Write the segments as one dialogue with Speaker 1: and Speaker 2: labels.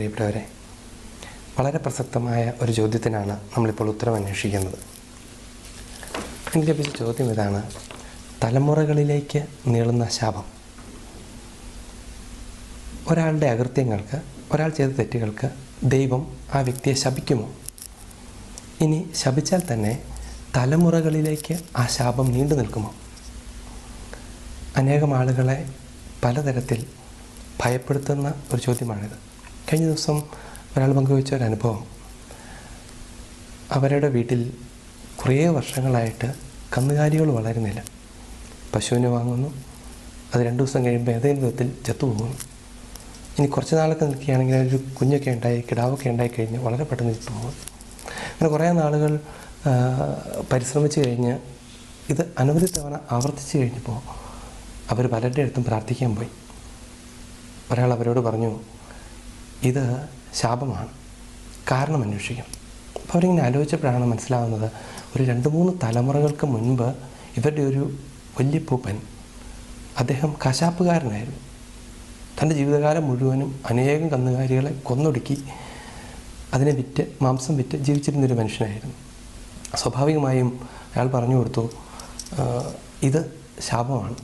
Speaker 1: പ്രിയപ്പെട്ടവരെ വളരെ പ്രസക്തമായ ഒരു ചോദ്യത്തിനാണ് നമ്മളിപ്പോൾ ഉത്തരം അന്വേഷിക്കുന്നത്. എനിക്ക് ലഭിച്ച ചോദ്യം ഇതാണ് തലമുറകളിലേക്ക് നീളുന്ന ശാപം. ഒരാളുടെ അകൃത്യങ്ങൾക്ക് ഒരാൾ ചെയ്ത തെറ്റുകൾക്ക് ദൈവം ആ വ്യക്തിയെ ശപിക്കുമോ? ഇനി ശപിച്ചാൽ തന്നെ തലമുറകളിലേക്ക് ആ ശാപം നീണ്ടു നിൽക്കുമോ? അനേകം ആളുകളെ പലതരത്തിൽ ഭയപ്പെടുത്തുന്ന ഒരു ചോദ്യമാണിത്. കഴിഞ്ഞ ദിവസം ഒരാൾ പങ്കുവച്ച ഒരു അനുഭവം. അവരുടെ വീട്ടിൽ കുറേ വർഷങ്ങളായിട്ട് കന്നുകാലികൾ വളരുന്നില്ല. പശുവിനെ വാങ്ങുന്നു. അത് രണ്ട് ദിവസം കഴിയുമ്പോൾ ഏതെങ്കിലും വിധത്തിൽ ചത്തുപോകുന്നു ഇനി കുറച്ച് നാളൊക്കെ നിൽക്കുകയാണെങ്കിൽ ഒരു കുഞ്ഞൊക്കെ ഉണ്ടായി കിടാവൊക്കെ ഉണ്ടായി കഴിഞ്ഞ് വളരെ പെട്ടെന്ന് ചത്തുപോകും അങ്ങനെ കുറേ നാളുകൾ പരിശ്രമിച്ച് കഴിഞ്ഞ് ഇത് അനവധി തവണ ആവർത്തിച്ച് കഴിഞ്ഞപ്പോൾ അവർ പലരുടെ അടുത്തും പ്രാർത്ഥിക്കാൻ പോയി. ഒരാൾ അവരോട് പറഞ്ഞു ഇത് ശാപമാണ്. കാരണം അന്വേഷിക്കും. അപ്പോൾ അവരിങ്ങനെ ആലോചിച്ചപ്പോഴാണ് മനസ്സിലാവുന്നത് ഒരു രണ്ട് മൂന്ന് തലമുറകൾക്ക് മുൻപ് ഇവരുടെ ഒരു വല്യപ്പൂപ്പൻ അദ്ദേഹം കശാപ്പുകാരനായിരുന്നു. തന്റെ ജീവിതകാലം മുഴുവനും അനേകം കന്നുകാലികളെ കൊന്നൊടുക്കി അതിനെ വിറ്റ് മാംസം വിറ്റ് ജീവിച്ചിരുന്നൊരു മനുഷ്യനായിരുന്നു. സ്വാഭാവികമായും അയാൾ പറഞ്ഞു കൊടുത്തു ഇത് ശാപമാണ്.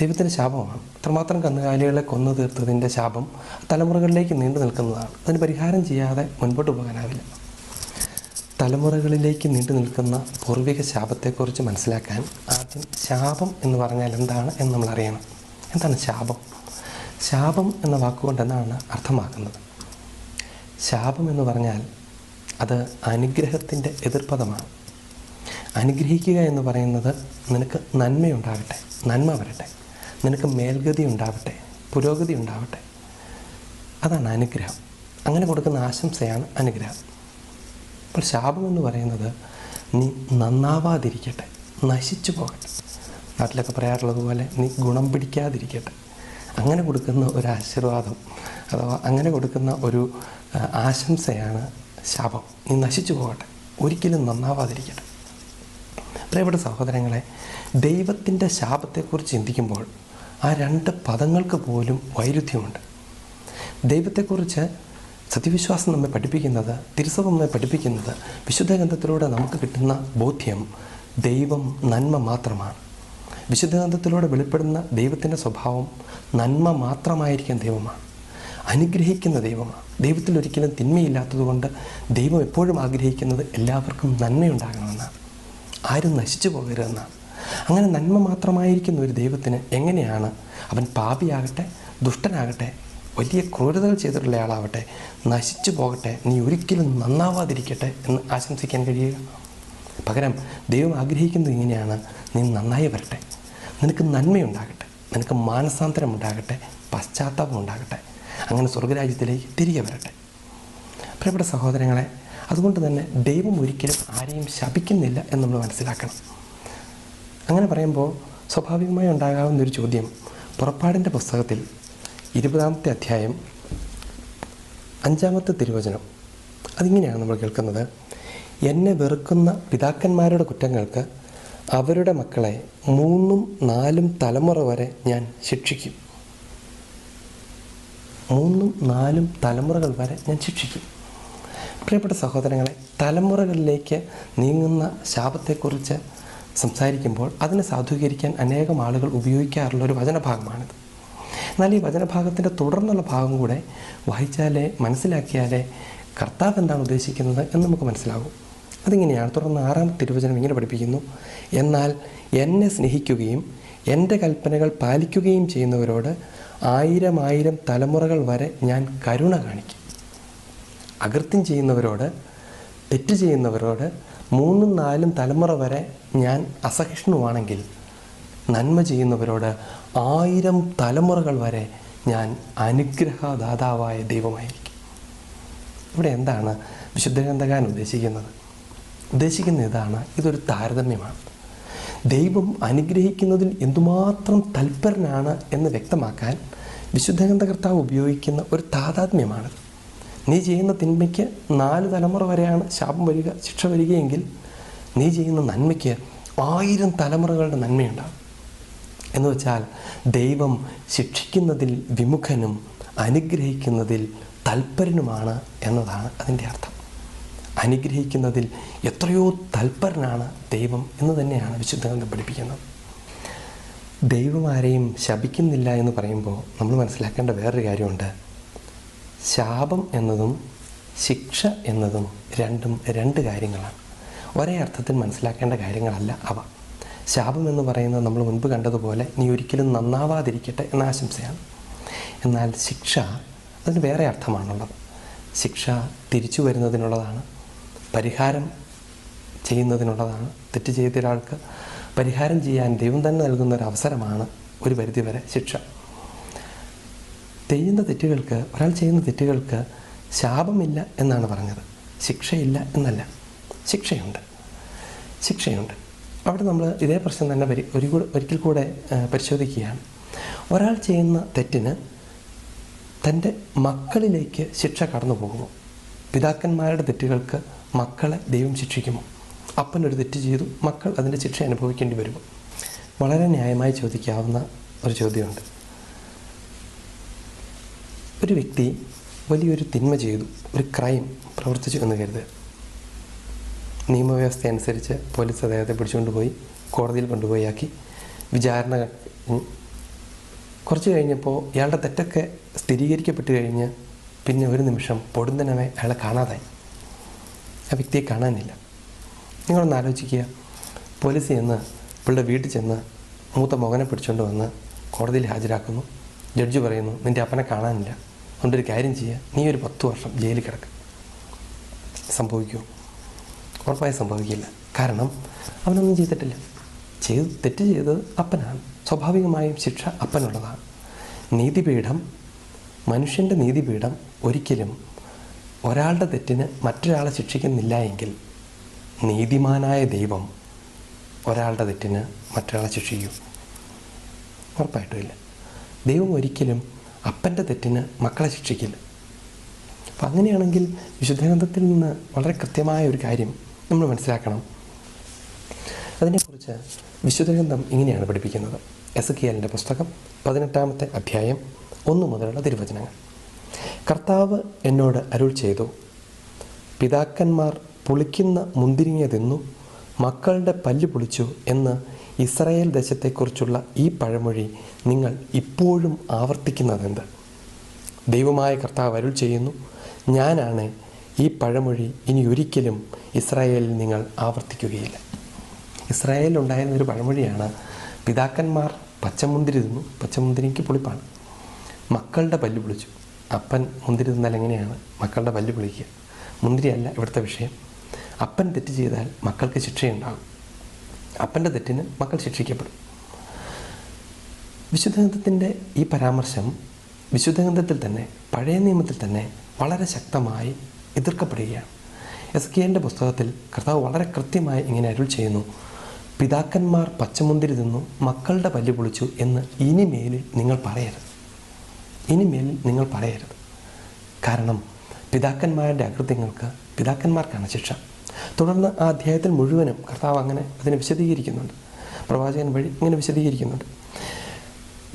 Speaker 1: ദൈവത്തിന്റെ ശാപമാണ്. അത്രമാത്രം കന്നുകാലികളെ കൊന്നു തീർത്തതിന്റെ ശാപം തലമുറകളിലേക്ക് നീണ്ടു നിൽക്കുന്നതാണ്. അതിന് പരിഹാരം ചെയ്യാതെ മുൻപോട്ട് പോകാനാവില്ല. തലമുറകളിലേക്ക് നീണ്ടു നിൽക്കുന്ന പൂർവിക ശാപത്തെക്കുറിച്ച് മനസ്സിലാക്കാൻ ആദ്യം ശാപം എന്ന് പറഞ്ഞാൽ എന്താണ് എന്ന് നമ്മൾ അറിയണം. എന്താണ് ശാപം? ശാപം എന്ന വാക്കുകൊണ്ട് എന്താണ് അർത്ഥമാക്കുന്നത്. ശാപം എന്ന് പറഞ്ഞാൽ അത് അനുഗ്രഹത്തിന്റെ എതിർപദമാണ് അനുഗ്രഹിക്കുക എന്ന് പറയുന്നത് നിനക്ക് നന്മയുണ്ടാകട്ടെ നന്മ വരട്ടെ. നിനക്ക് മേൽഗതി ഉണ്ടാവട്ടെ പുരോഗതി ഉണ്ടാവട്ടെ. അതാണ് അനുഗ്രഹം. അങ്ങനെ കൊടുക്കുന്ന ആശംസയാണ് അനുഗ്രഹം. അപ്പോൾ ശാപം എന്ന് പറയുന്നത് നീ നന്നാവാതിരിക്കട്ടെ നശിച്ചു പോകട്ടെ. നാട്ടിലൊക്കെ പറയാറുള്ളത് പോലെ നീ ഗുണം പിടിക്കാതിരിക്കട്ടെ. അങ്ങനെ കൊടുക്കുന്ന ഒരു ആശീർവാദം അഥവാ അങ്ങനെ കൊടുക്കുന്ന ഒരു ആശംസയാണ് ശാപം. നീ നശിച്ചു പോകട്ടെ ഒരിക്കലും നന്നാവാതിരിക്കട്ടെ. പ്രിയപ്പെട്ട സഹോദരങ്ങളെ ദൈവത്തിന്റെ ശാപത്തെക്കുറിച്ച് ചിന്തിക്കുമ്പോൾ ആ രണ്ട് പദങ്ങൾക്ക് പോലും വൈരുദ്ധ്യമുണ്ട്. ദൈവത്തെക്കുറിച്ച് സത്യവിശ്വാസം നമ്മെ പഠിപ്പിക്കുന്നത് തിരുസഭ നമ്മെ പഠിപ്പിക്കുന്നത് വിശുദ്ധ ഗ്രന്ഥത്തിലൂടെ നമുക്ക് കിട്ടുന്ന ബോധ്യം ദൈവം നന്മ മാത്രമാണ്. വിശുദ്ധ ഗ്രന്ഥത്തിലൂടെ വെളിപ്പെടുന്ന ദൈവത്തിന്റെ സ്വഭാവം നന്മ മാത്രമായിരിക്കാൻ ദൈവമാണ്. അനുഗ്രഹിക്കുന്ന ദൈവമാണ്. ദൈവത്തിൽ ഒരിക്കലും തിന്മയില്ലാത്തതുകൊണ്ട് ദൈവം എപ്പോഴും ആഗ്രഹിക്കുന്നത് എല്ലാവർക്കും നന്മയുണ്ടാകണമെന്നാണ്. ആരും നശിച്ചു പോകരുതെന്നാണ്. അങ്ങനെ നന്മ മാത്രമായിരിക്കുന്ന ഒരു ദൈവത്തിന് എങ്ങനെയാണ് അവൻ പാപിയാകട്ടെ ദുഷ്ടനാകട്ടെ വലിയ ക്രൂരതകൾ ചെയ്തിട്ടുള്ള ആളാവട്ടെ നശിച്ചു പോകട്ടെ നീ ഒരിക്കലും നന്നാവാതിരിക്കട്ടെ എന്ന് ആശംസിക്കാൻ കഴിയുക? പകരം ദൈവം ആഗ്രഹിക്കുന്നത് ഇങ്ങനെയാണ് നീ നന്നായി വരട്ടെ. നിനക്ക് നന്മയുണ്ടാകട്ടെ. നിനക്ക് മാനസാന്തരം ഉണ്ടാകട്ടെ പശ്ചാത്താപം ഉണ്ടാകട്ടെ. അങ്ങനെ സ്വർഗരാജ്യത്തിലേക്ക് തിരികെ വരട്ടെ. പ്രിയപ്പെട്ട സഹോദരങ്ങളെ അതുകൊണ്ട് തന്നെ ദൈവം ഒരിക്കലും ആരെയും ശപിക്കുന്നില്ല എന്ന് നമ്മൾ മനസ്സിലാക്കണം. അങ്ങനെ പറയുമ്പോൾ സ്വാഭാവികമായി ഉണ്ടാകാവുന്ന ഒരു ചോദ്യം. പുറപ്പാടിന്റെ പുസ്തകത്തിൽ ഇരുപതാമത്തെ അധ്യായം അഞ്ചാമത്തെ തിരുവചനം. അതിങ്ങനെയാണ് നമ്മൾ കേൾക്കുന്നത്. എന്നെ വെറുക്കുന്ന പിതാക്കന്മാരുടെ കുറ്റങ്ങൾക്ക് അവരുടെ മക്കളെ മൂന്നും നാലും തലമുറ വരെ ഞാൻ ശിക്ഷിക്കും. മൂന്നും നാലും തലമുറകൾ വരെ ഞാൻ ശിക്ഷിക്കും. പ്രിയപ്പെട്ട സഹോദരങ്ങളെ തലമുറകളിലേക്ക് നീങ്ങുന്ന ശാപത്തെക്കുറിച്ച് സംസാരിക്കുമ്പോൾ അതിനെ സാധൂകരിക്കാൻ അനേകം ആളുകൾ ഉപയോഗിക്കാറുള്ള ഒരു വചനഭാഗമാണിത്. എന്നാൽ ഈ വചനഭാഗത്തിന്റെ തുടർന്നുള്ള ഭാഗം കൂടെ വായിച്ചാലേ മനസ്സിലാക്കിയാലേ കർത്താവ് എന്താണ് ഉദ്ദേശിക്കുന്നത് എന്ന് നമുക്ക് മനസ്സിലാകും. അതിങ്ങനെയാണ് തുടർന്ന് ആറാം തിരുവചനം ഇങ്ങനെ പഠിപ്പിക്കുന്നു. എന്നാൽ എന്നെ സ്നേഹിക്കുകയും എന്റെ കൽപ്പനകൾ പാലിക്കുകയും ചെയ്യുന്നവരോട് ആയിരം ആയിരം തലമുറകൾ വരെ ഞാൻ കരുണ കാണിക്കും. അകൃത്യം ചെയ്യുന്നവരോട് തെറ്റ് ചെയ്യുന്നവരോട് മൂന്നും നാലും തലമുറ വരെ ഞാൻ അസഹിഷ്ണുവാണെങ്കിൽ നന്മ ചെയ്യുന്നവരോട് ആയിരം തലമുറകൾ വരെ ഞാൻ അനുഗ്രഹദാതാവായ ദൈവമായിരിക്കും. ഇവിടെ എന്താണ് വിശുദ്ധ ഗ്രന്ഥകാരൻ ഉദ്ദേശിക്കുന്നത് ഉദ്ദേശിക്കുന്ന ഇതാണ്. ഇതൊരു താരതമ്യമാണ്. ദൈവം അനുഗ്രഹിക്കുന്നതിൽ എന്തുമാത്രം തൽപരനാണ് എന്ന് വ്യക്തമാക്കാൻ വിശുദ്ധ ഗ്രന്ഥകർത്താവ് ഉപയോഗിക്കുന്ന ഒരു താതാത്മ്യമാണിത്. നീ ചെയ്യുന്ന തിന്മയ്ക്ക് നാല് തലമുറ വരെയാണ് ശാപം വരിക ശിക്ഷ വരികയെങ്കിൽ നീ ചെയ്യുന്ന നന്മയ്ക്ക് ആയിരം തലമുറകളുടെ നന്മയുണ്ടാകും. എന്ന് വെച്ചാൽ ദൈവം ശിക്ഷിക്കുന്നതിൽ വിമുഖനും അനുഗ്രഹിക്കുന്നതിൽ തൽപരനുമാണ് എന്നതാണ് അതിന്റെ അർത്ഥം. അനുഗ്രഹിക്കുന്നതിൽ എത്രയോ തൽപരനാണ് ദൈവം എന്ന് തന്നെയാണ് വിശുദ്ധ പഠിപ്പിക്കുന്നത്. ദൈവം ആരെയും ശപിക്കുന്നില്ല എന്ന് പറയുമ്പോൾ നമ്മൾ മനസ്സിലാക്കേണ്ട വേറൊരു കാര്യമുണ്ട്. ശാപം എന്നതും ശിക്ഷ എന്നതും രണ്ടും രണ്ട് കാര്യങ്ങളാണ്. ഒരേ അർത്ഥത്തിൽ മനസ്സിലാക്കേണ്ട കാര്യങ്ങളല്ല അവ. ശാപം എന്ന് പറയുന്നത് നമ്മൾ മുൻപ് കണ്ടതുപോലെ നീ ഒരിക്കലും നന്നാവാതിരിക്കട്ടെ എന്ന ആശംസയാണ്. എന്നാൽ ശിക്ഷ അതിന് വേറെ അർത്ഥമാണുള്ളത്. ശിക്ഷ തിരിച്ചു വരുന്നതിനുള്ളതാണ്. പരിഹാരം ചെയ്യുന്നതിനുള്ളതാണ്. തെറ്റ് ചെയ്ത ഒരാൾക്ക് പരിഹാരം ചെയ്യാൻ ദൈവം തന്നെ നൽകുന്ന ഒരു അവസരമാണ് ഒരു പരിധിവരെ ശിക്ഷ. ചെയ്യുന്ന തെറ്റുകൾക്ക് ഒരാൾ ചെയ്യുന്ന തെറ്റുകൾക്ക് ശാപമില്ല എന്നാണ് പറഞ്ഞത്. ശിക്ഷയില്ല എന്നല്ല. ശിക്ഷയുണ്ട്. ശിക്ഷയുണ്ട്. അവിടെ നമ്മൾ ഇതേ പ്രശ്നം തന്നെ പരി ഒരു കൂടെ ഒരിക്കൽ കൂടെ പരിശോധിക്കുകയാണ്. ഒരാൾ ചെയ്യുന്ന തെറ്റിന് തന്റെ മക്കളിലേക്ക് ശിക്ഷ കടന്നു പോകുമോ പിതാക്കന്മാരുടെ തെറ്റുകൾക്ക് മക്കളെ ദൈവം ശിക്ഷിക്കുമോ? അപ്പനൊരു തെറ്റ് ചെയ്തു മക്കൾ അതിന്റെ ശിക്ഷ അനുഭവിക്കേണ്ടി വരുമോ? വളരെ ന്യായമായി ചോദിക്കാവുന്ന ഒരു ചോദ്യമുണ്ട്. ഒരു വ്യക്തി വലിയൊരു തിന്മ ചെയ്തു ഒരു ക്രൈം പ്രവർത്തിച്ചു എന്ന് കരുത് നിയമവ്യവസ്ഥ അനുസരിച്ച് പോലീസ് അദ്ദേഹത്തെ പിടിച്ചുകൊണ്ടുപോയി കോടതിയിൽ കൊണ്ടുപോയി ആക്കി വിചാരണ കുറച്ച് കഴിഞ്ഞപ്പോൾ ഇയാളുടെ തെറ്റൊക്കെ സ്ഥിരീകരിക്കപ്പെട്ട് കഴിഞ്ഞ് പിന്നെ ഒരു നിമിഷം പൊടുന്നനവെ അയാളെ കാണാതായി. ആ വ്യക്തിയെ കാണാനില്ല. നിങ്ങളൊന്ന് ആലോചിക്കുക. പോലീസ് ചെന്ന് പിള്ളേരുടെ വീട്ടിൽ ചെന്ന് മൂത്ത മകനെ പിടിച്ചുകൊണ്ട് വന്ന് കോടതിയിൽ ഹാജരാക്കുന്നു. ജഡ്ജി പറയുന്നു നിന്റെ അപ്പനെ കാണാനില്ല. അതുകൊണ്ടൊരു കാര്യം ചെയ്യുക നീ ഒരു പത്ത് വർഷം ജയിലിൽ കിടക്കും. സംഭവിക്കുമോ ഉറപ്പായി സംഭവിക്കില്ല. കാരണം അവനൊന്നും ചെയ്തിട്ടില്ല. ചെയ്ത് തെറ്റ് ചെയ്തത് അപ്പനാണ്. സ്വാഭാവികമായും ശിക്ഷ അപ്പനുള്ളതാണ്. നീതിപീഠം മനുഷ്യന്റെ നീതിപീഠം ഒരിക്കലും ഒരാളുടെ തെറ്റിന് മറ്റൊരാളെ ശിക്ഷിക്കുന്നില്ല എങ്കിൽ നീതിമാനായ ദൈവം ഒരാളുടെ തെറ്റിന് മറ്റൊരാളെ ശിക്ഷിക്കും. ഉറപ്പായിട്ടും ഇല്ല. ദൈവം ഒരിക്കലും അപ്പന്റെ തെറ്റിന് മക്കളെ ശിക്ഷിക്കില്ല. അപ്പം അങ്ങനെയാണെങ്കിൽ വിശുദ്ധഗ്രന്ഥത്തിൽ നിന്ന് വളരെ കൃത്യമായ ഒരു കാര്യം നമ്മൾ മനസ്സിലാക്കണം. അതിനെക്കുറിച്ച് വിശുദ്ധഗ്രന്ഥം ഇങ്ങനെയാണ് പഠിപ്പിക്കുന്നത്. എസ് കെ എല്ലിന്റെ പുസ്തകം പതിനെട്ടാമത്തെ അധ്യായം ഒന്ന് മുതലുള്ള തിരുവചനങ്ങൾ. കർത്താവ് എന്നോട് അരുൾ ചെയ്തു പിതാക്കന്മാർ പുളിക്കുന്ന മുന്തിരിങ്ങ തിന്നു മക്കളുടെ പല്ല് പുളിച്ചു എന്ന് ഇസ്രായേൽ ദേശത്തെക്കുറിച്ചുള്ള ഈ പഴമൊഴി നിങ്ങൾ ഇപ്പോഴും ആവർത്തിക്കുന്നതെന്ത്? ദൈവമായ കർത്താവ് അരുൾ ചെയ്യുന്നു ഞാനാണ് ഈ പഴമൊഴി ഇനി ഒരിക്കലും ഇസ്രായേലിൽ നിങ്ങൾ ആവർത്തിക്കുകയില്ല. ഇസ്രായേലിൽ ഉണ്ടായിരുന്ന ഒരു പഴമൊഴിയാണ് പിതാക്കന്മാർ പച്ചമുന്തിരി തിന്നു പച്ചമുന്തിരിക്ക് പുളിപ്പാണ്. മക്കളുടെ പല്ല് പൊളിച്ചു. അപ്പൻ മുന്തിരി തിന്നാൽ എങ്ങനെയാണ് മക്കളുടെ പല്ല് പൊളിക്കുക? മുന്തിരിയല്ല ഇവിടുത്തെ വിഷയം. അപ്പൻ തെറ്റ് ചെയ്താൽ മക്കൾക്ക് ശിക്ഷയുണ്ടാകും. അപ്പന്റെ തെറ്റിന് മക്കൾ ശിക്ഷിക്കപ്പെടും. വിശുദ്ധഗ്രന്ഥത്തിന്റെ ഈ പരാമർശം വിശുദ്ധഗ്രന്ഥത്തിൽ തന്നെ പഴയ നിയമത്തിൽ തന്നെ വളരെ ശക്തമായി എതിർക്കപ്പെടുകയാണ്. എസ് കെ എന്റെ പുസ്തകത്തിൽ കർത്താവ് വളരെ കൃത്യമായി ഇങ്ങനെ അരുൾ ചെയ്യുന്നു. പിതാക്കന്മാർ പച്ചമുന്തിരി തിന്നു മക്കളുടെ പല്ല് പൊളിച്ചു എന്ന് ഇനിമേലിൽ നിങ്ങൾ പറയരുത്. ഇനിമേലിൽ നിങ്ങൾ പറയരുത്. കാരണം പിതാക്കന്മാരുടെ അകൃത്യങ്ങൾക്ക് പിതാക്കന്മാർക്കാണ് ശിക്ഷ. തുടർന്ന് ആ അധ്യായത്തിൽ മുഴുവനും കർത്താവ് അങ്ങനെ അതിനെ വിശദീകരിക്കുന്നുണ്ട്. പ്രവാചകൻ വഴി ഇങ്ങനെ വിശദീകരിക്കുന്നുണ്ട്.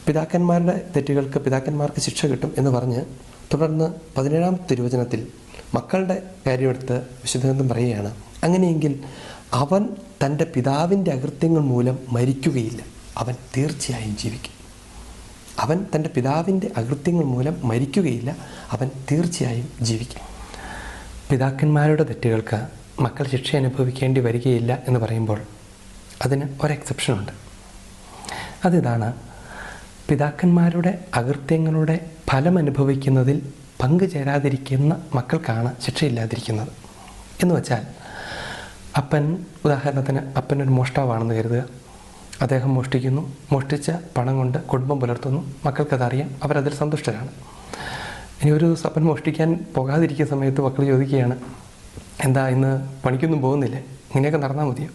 Speaker 1: പിതാക്കന്മാരുടെ തെറ്റുകൾക്ക് പിതാക്കന്മാർക്ക് ശിക്ഷ കിട്ടും എന്ന് പറഞ്ഞ് തുടർന്ന് പതിനേഴാം തിരുവചനത്തിൽ മക്കളുടെ കാര്യമെടുത്ത് വിശുദ്ധഗ്രന്ഥം പറയുകയാണ്. അങ്ങനെയെങ്കിൽ അവൻ തന്റെ പിതാവിന്റെ അകൃത്യങ്ങൾ മൂലം മരിക്കുകയില്ല. അവൻ തീർച്ചയായും ജീവിക്കും. അവൻ തന്റെ പിതാവിന്റെ അകൃത്യങ്ങൾ മൂലം മരിക്കുകയില്ല. അവൻ തീർച്ചയായും ജീവിക്കും. പിതാക്കന്മാരുടെ തെറ്റുകൾക്ക് മക്കൾ ശിക്ഷ അനുഭവിക്കേണ്ടി വരികയില്ല എന്ന് പറയുമ്പോൾ അതിന് ഒരു എക്സെപ്ഷനുണ്ട് അതിതാണ് പിതാക്കന്മാരുടെ അകൃത്യങ്ങളുടെ ഫലം അനുഭവിക്കുന്നതിൽ പങ്കുചേരാതിരിക്കുന്ന മക്കൾക്കാണ് ശിക്ഷയില്ലാതിരിക്കുന്നത്. എന്ന് വെച്ചാൽ അപ്പൻ ഉദാഹരണത്തിന് അപ്പനൊരു മോഷ്ടാവാണെന്ന് കരുതുക. അദ്ദേഹം മോഷ്ടിക്കുന്നു മോഷ്ടിച്ച പണം കൊണ്ട് കുടുംബം പുലർത്തുന്നു മക്കൾക്കതറിയാം അവരതിൽ സന്തുഷ്ടരാണ്. ഇനി ഒരു ദിവസം അപ്പൻ മോഷ്ടിക്കാൻ പോകാതിരിക്കുന്ന സമയത്ത് മക്കൾ ചോദിക്കുകയാണ് എന്താ ഇന്ന് പണിക്കൊന്നും പോകുന്നില്ലേ? ഇങ്ങനെയൊക്കെ നടന്നാൽ മതിയോ?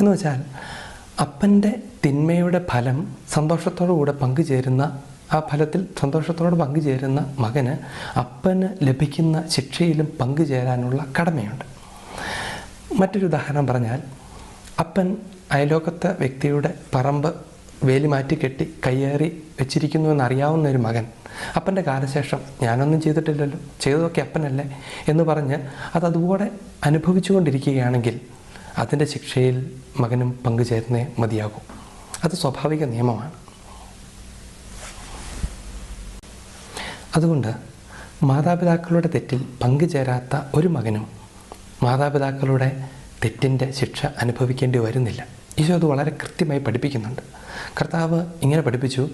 Speaker 1: എന്ന് വെച്ചാൽ അപ്പന്റെ തിന്മയുടെ ഫലം സന്തോഷത്തോടു കൂടെ പങ്കുചേരുന്ന ആ ഫലത്തിൽ സന്തോഷത്തോടെ പങ്കുചേരുന്ന മകന് അപ്പന് ലഭിക്കുന്ന ശിക്ഷയിലും പങ്കുചേരാനുള്ള കടമയുണ്ട്. മറ്റൊരു ഉദാഹരണം പറഞ്ഞാൽ അപ്പൻ അയലോകത്തെ വ്യക്തിയുടെ പറമ്പ് വേലി മാറ്റി കെട്ടി കയ്യേറി വെച്ചിരിക്കുന്നു എന്നറിയാവുന്ന ഒരു മകൻ അപ്പന്റെ കാലശേഷം ഞാനൊന്നും ചെയ്തിട്ടില്ലല്ലോ. ചെയ്തതൊക്കെ അപ്പനല്ലേ എന്ന് പറഞ്ഞ് അത് അതുപോലെ അനുഭവിച്ചുകൊണ്ടിരിക്കുകയാണെങ്കിൽ അതിന്റെ ശിക്ഷയിൽ മകനും പങ്കുചേർന്നേ മതിയാകും. അത് സ്വാഭാവിക നിയമമാണ്. അതുകൊണ്ട് മാതാപിതാക്കളുടെ തെറ്റിൽ പങ്കുചേരാത്ത ഒരു മകനും മാതാപിതാക്കളുടെ തെറ്റിന്റെ ശിക്ഷ അനുഭവിക്കേണ്ടി വരുന്നില്ല. ഈശോ അത് വളരെ കൃത്യമായി പഠിപ്പിക്കുന്നുണ്ട്. കർത്താവ് ഇങ്ങനെ പഠിപ്പിച്ചു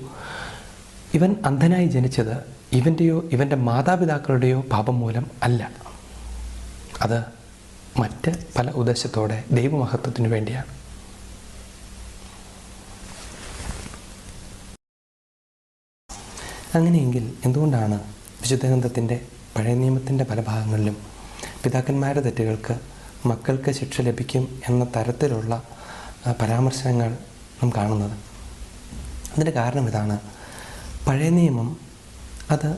Speaker 1: ഇവൻ അന്ധനായി ജനിച്ചത് ഇവന്റെയോ ഇവന്റെ മാതാപിതാക്കളുടെയോ പാപം മൂലം അല്ല. അത് മറ്റ് പല ഉദ്ദേശത്തോടെ ദൈവമഹത്വത്തിനു വേണ്ടിയാണ്. അങ്ങനെയെങ്കിൽ എന്തുകൊണ്ടാണ് വിശുദ്ധ ഗ്രന്ഥത്തിന്റെ പഴയ നിയമത്തിന്റെ പല ഭാഗങ്ങളിലും പിതാക്കന്മാരുടെ തെറ്റുകൾക്ക് മക്കൾക്ക് ശിക്ഷ ലഭിക്കും എന്ന തരത്തിലുള്ള പരാമർശങ്ങൾ നാം കാണുന്നത്? അതിന്റെ കാരണം ഇതാണ് പഴയ നിയമം അത്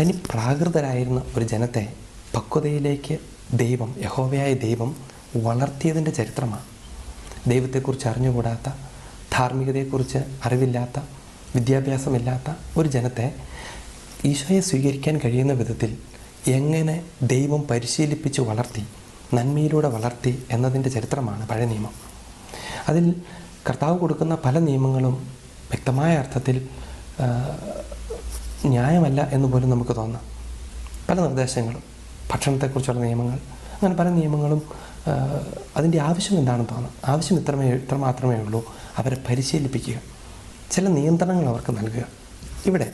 Speaker 1: തനി പ്രാകൃതരായിരുന്ന ഒരു ജനത്തെ പക്വതയിലേക്ക് ദൈവം യഹോവയായ ദൈവം വളർത്തിയതിന്റെ ചരിത്രമാണ്. ദൈവത്തെക്കുറിച്ച് അറിഞ്ഞുകൂടാത്ത ധാർമ്മികതയെക്കുറിച്ച് അറിവില്ലാത്ത വിദ്യാഭ്യാസമില്ലാത്ത ഒരു ജനത്തെ ഈശോയെ സ്വീകരിക്കാൻ കഴിയുന്ന വിധത്തിൽ എങ്ങനെ ദൈവം പരിശീലിപ്പിച്ച് വളർത്തി നന്മയിലൂടെ വളർത്തി എന്നതിന്റെ ചരിത്രമാണ് പഴയ നിയമം. അതിൽ കർത്താവ് കൊടുക്കുന്ന പല നിയമങ്ങളും വ്യക്തമായ അർത്ഥത്തിൽ ന്യായമല്ല എന്ന് പോലും നമുക്ക് തോന്നാം. പല നിർദ്ദേശങ്ങളും ഭക്ഷണത്തെക്കുറിച്ചുള്ള നിയമങ്ങൾ അങ്ങനെ പല നിയമങ്ങളും അതിന്റെ ആവശ്യം എന്താണെന്ന് തോന്നാം. ആവശ്യം ഇത്രമേ ഇത്ര മാത്രമേ ഉള്ളൂ. അവരെ പരിശീലിപ്പിക്കുക. ചില നിയന്ത്രണങ്ങൾ അവർക്ക് നൽകുക. ഇവിടെ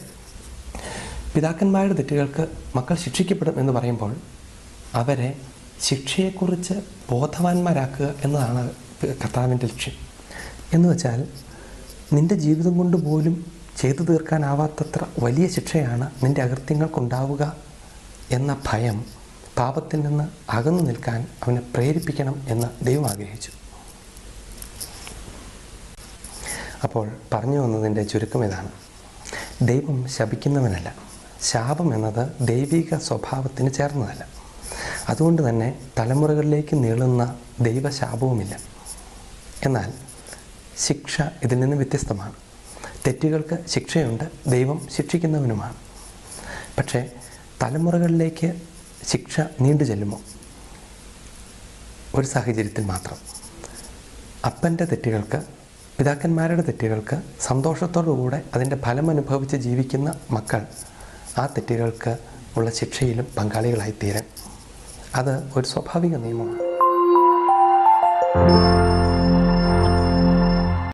Speaker 1: പിതാക്കന്മാരുടെ തെറ്റുകൾക്ക് മക്കൾ ശിക്ഷിക്കപ്പെടും എന്ന് പറയുമ്പോൾ അവരെ ശിക്ഷയെക്കുറിച്ച് ബോധവാന്മാരാക്കുക എന്നതാണ് കർത്താവിന്റെ ലക്ഷ്യം. എന്ന് വെച്ചാൽ നിന്റെ ജീവിതം കൊണ്ട് പോലും ചെയ്തു തീർക്കാനാവാത്തത്ര വലിയ ശിക്ഷയാണ് നിന്റെ അകൃത്യങ്ങൾക്കുണ്ടാവുക എന്ന ഭയം പാപത്തിൽ നിന്ന് അകന്നു നിൽക്കാൻ അവനെ പ്രേരിപ്പിക്കണം എന്ന് ദൈവം ആഗ്രഹിച്ചു. അപ്പോൾ പറഞ്ഞു വന്നതിന്റെ ചുരുക്കം ഇതാണ്. ദൈവം ശപിക്കുന്നവനല്ല. ശാപം എന്നത് ദൈവിക സ്വഭാവത്തിന് ചേർന്നതല്ല. അതുകൊണ്ട് തന്നെ തലമുറകളിലേക്ക് നീളുന്ന ദൈവശാപവുമില്ല. എന്നാൽ ശിക്ഷ ഇതിൽ നിന്ന് വ്യത്യസ്തമാണ്. തെറ്റുകൾക്ക് ശിക്ഷയുണ്ട് ദൈവം ശിക്ഷിക്കുന്നവനുമാണ്. പക്ഷേ തലമുറകളിലേക്ക് ശിക്ഷ നീണ്ടു ചെല്ലുമോ? ഒരു സാഹചര്യത്തിൽ മാത്രം. അപ്പന്റെ തെറ്റുകൾക്ക് പിതാക്കന്മാരുടെ തെറ്റുകൾക്ക് സന്തോഷത്തോടുകൂടെ അതിന്റെ ഫലം അനുഭവിച്ച് ജീവിക്കുന്ന മക്കൾ ആ തെറ്റുകൾക്ക് ഉള്ള ശിക്ഷയിലും പങ്കാളികളായിത്തീരാൻ. അത് ഒരു സ്വാഭാവിക നിയമമാണ്.